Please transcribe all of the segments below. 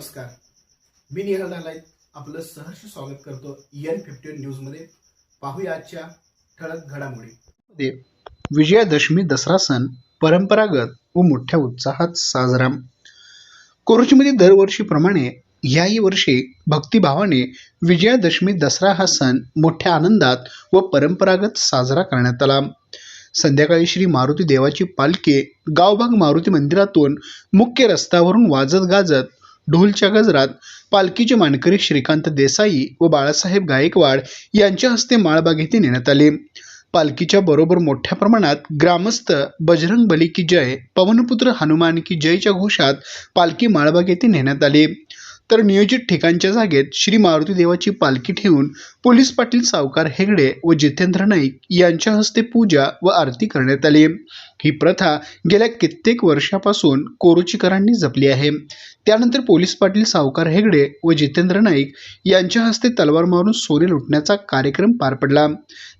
नमस्कार. मी निहाल नालायत आपलं सहर्ष स्वागत करतो एन फिफ्टी न्यूजमध्ये पाहूया आजच्या ठळक घडामोडी. विजयादशमी दसरा सण परंपरागत व मोठ्या उत्साहात साजरा. कोरोचीमध्ये दरवर्षीप्रमाणे याही वर्षी भक्तिभावाने विजयादशमी दसरा हा सण मोठ्या आनंदात व परंपरागत साजरा करण्यात आला. संध्याकाळी श्री मारुती देवाची पालखी गावभाग मारुती मंदिरातून मुख्य रस्त्यावरून वाजत गाजत ढोलच्या गजरात पालखीचे मानकरी श्रीकांत देसाई व बाळासाहेब गायकवाड यांच्या हस्ते माळबाग येथे नेण्यात आले. पालखीच्या बरोबर मोठ्या प्रमाणात ग्रामस्थ बजरंग बली की जय पवनपुत्र हनुमान की जयच्या घोषात पालखी माळबाग येथे नेण्यात आली. तर नियोजित ठिकाणच्या जागेत श्री मारुती देवाची पालखी ठेवून पोलीस पाटील सावकार हेगडे व जितेंद्र नाईक यांच्या हस्ते पूजा व आरती करण्यात आली. ही प्रथा गेल्या कित्येक वर्षापासून कोरुचीकरांनी जपली आहे. त्यानंतर पोलीस पाटील सावकार हेगडे व जितेंद्र नाईक यांच्या हस्ते तलवार मारून सोने लुटण्याचा कार्यक्रम पार पडला.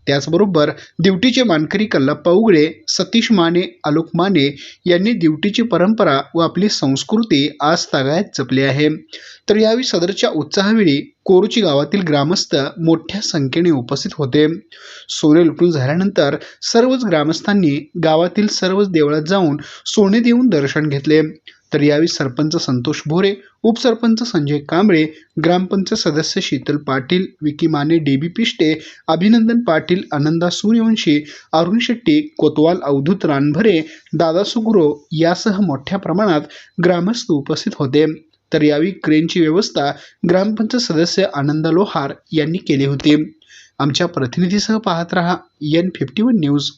त्याचबरोबर दिवटीचे मानकरी कल्लाप्पा उगळे सतीश माने आलोक माने यांनी दिवटीची परंपरा व आपली संस्कृती आज तागायत जपली आहे. तर यावेळी सदरच्या उत्साहावेळी कोरुची गावातील ग्रामस्थ मोठ्या संख्येने उपस्थित होते. सोने लुटून झाल्यानंतर सर्वच ग्रामस्थांनी गावातील सर्वच देवळात जाऊन सोने देऊन दर्शन घेतले. तर यावेळी सरपंच संतोष भोरे उपसरपंच संजय कांबळे ग्रामपंचायत सदस्य शीतल पाटील विकी माने डीबी पिष्टे अभिनंदन पाटील आनंदा सूर्यवंशी अरुण शेट्टी कोतवाल अवधूत रानभरे दादा सुगुरो यासह मोठ्या प्रमाणात ग्रामस्थ उपस्थित होते. तर यावेळी क्रेनची व्यवस्था ग्रामपंचायत सदस्य आनंदा लोहार यांनी केली होती. आमच्या प्रतिनिधीसह पाहत रहा एन फिफ्टी वन न्यूज